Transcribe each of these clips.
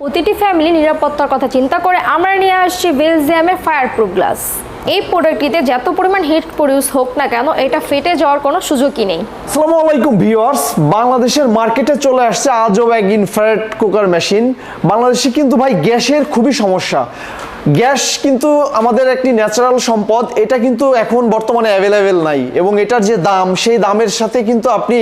প্রতিটি ফ্যামিলি নিরাপত্তার কথা চিন্তা করে আমরা নিয়ে আসছি বেলজিয়ামের ফায়ার প্রুফ গ্লাস এই প্রোডাক্টটিতে যত পরিমাণ হিট প্রডিউস হোক না কেন, এটা ফেটে যাওয়ার কোনো সুযোগই নেই। আসসালামু আলাইকুম ভিউয়ার্স, বাংলাদেশের মার্কেটে চলে আসছে আজব এক ইনফ্রারেড কুকার মেশিন বাংলাদেশে কিন্তু ভাই গ্যাসের খুবই সমস্যা। গ্যাস কিন্তু আমাদের একটি ন্যাচারাল সম্পদ, এটা কিন্তু এখন বর্তমানে অ্যাভেলেবেল নাই। এবং এটার যে দাম, সেই দামের সাথে কিন্তু আপনি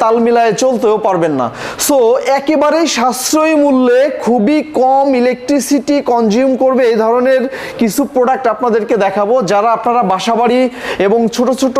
তাল মিলায় চলতেও পারবেন না। সো একেবারেই সাশ্রয়ী মূল্যে খুবই কম ইলেকট্রিসিটি কনজিউম করবে এই ধরনের কিছু প্রোডাক্ট আপনাদেরকে দেখাবো যারা আপনারা বাসাবাড়ি এবং ছোট ছোট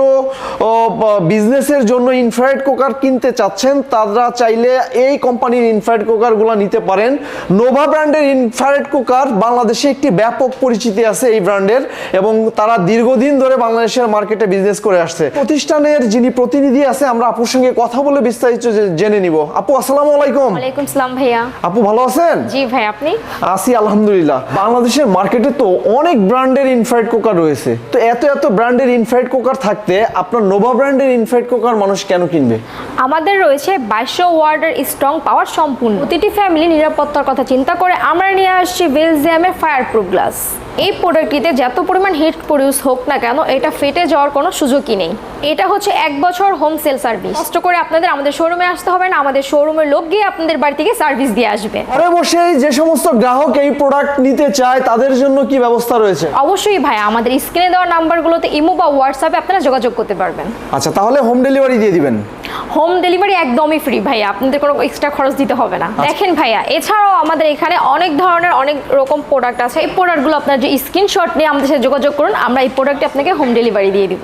বিজনেসের জন্য ইনফ্রারেড কুকার কিনতে চাচ্ছেন তারা চাইলে এই কোম্পানির ইনফ্রারেড কুকারগুলো নিতে পারেন। নোভা ব্র্যান্ডের ইনফ্রারেড কুকার বাংলাদেশে একটি ব্যাপক পরিচিতি আছে এই ব্র্যান্ডের এবং তারা দীর্ঘদিন ধরে বাংলাদেশের মার্কেটে বিজনেস করে আসছে। প্রতিষ্ঠানের যিনি প্রতিনিধি আছে আমরা আপুর সঙ্গে কথা বলে বিস্তারিত জেনে নিব। আপু আসসালামু আলাইকুম। ওয়ালাইকুম সালাম ভাইয়া। আপু ভালো আছেন? জি ভাই আপনি? আছি আলহামদুলিল্লাহ। বাংলাদেশের মার্কেটে তো অনেক ব্র্যান্ডের ইনফ্রারেড কুকার রয়েছে। তো এত এত ব্র্যান্ডের ইনফ্রাইড কুকার থাকতে আপনার নোভা ব্র্যান্ডের ইনফ্রাইড কুকার মানুষ কেন কিনবে? আমাদের রয়েছে বাইশশো ওয়ার্ডের স্ট্রং পাওয়ার সম্পূর্ণ। প্রতিটি ফ্যামিলি নিরাপত্তার কথা চিন্তা করে আমরা নিয়ে আসছি বেলজিয়ামের ফায়ার প্রুফ গ্লাস এই প্রোডাক্টটিতে যত পরিমাণ হিট প্রডিউস হোক না কেন এটা ফেটে যাওয়ার কোনো সুযোগই নেই। এটা হচ্ছে এক বছর হোম সেল সার্ভিস কষ্ট করে আপনাদের আমাদের শোরুমে আসতে হবে না আমাদের শোরুমের লোক গিয়ে আপনাদের বাড়ি থেকে সার্ভিস দিয়ে আসবে। ঘরে বসেই যে সমস্ত গ্রাহক এই প্রোডাক্ট নিতে চায় তাদের জন্য কি ব্যবস্থা রয়েছে? অবশ্যই ভাই আমাদের স্ক্রিনে দেওয়া নাম্বারগুলোতে ইমো বা হোয়াটসঅ্যাপে আপনারা যোগাযোগ করতে পারবেন। আচ্ছা তাহলে হোম ডেলিভারি দিয়ে দিবেন। হোম ডেলিভারি একদমই ফ্রি ভাইয়া আপনাদের কোনো এক্সট্রা খরচ দিতে হবে না। দেখেন ভাইয়া এছাড়াও আমাদের এখানে অনেক ধরনের অনেক রকম প্রোডাক্ট আছে। এই প্রোডাক্টগুলো আপনার স্ক্রিনশট নিয়ে আমাদের সাথে যোগাযোগ করুন। আমরা এই প্রোডাক্টটি আপনাকে হোম ডেলিভারি দিয়ে দিব।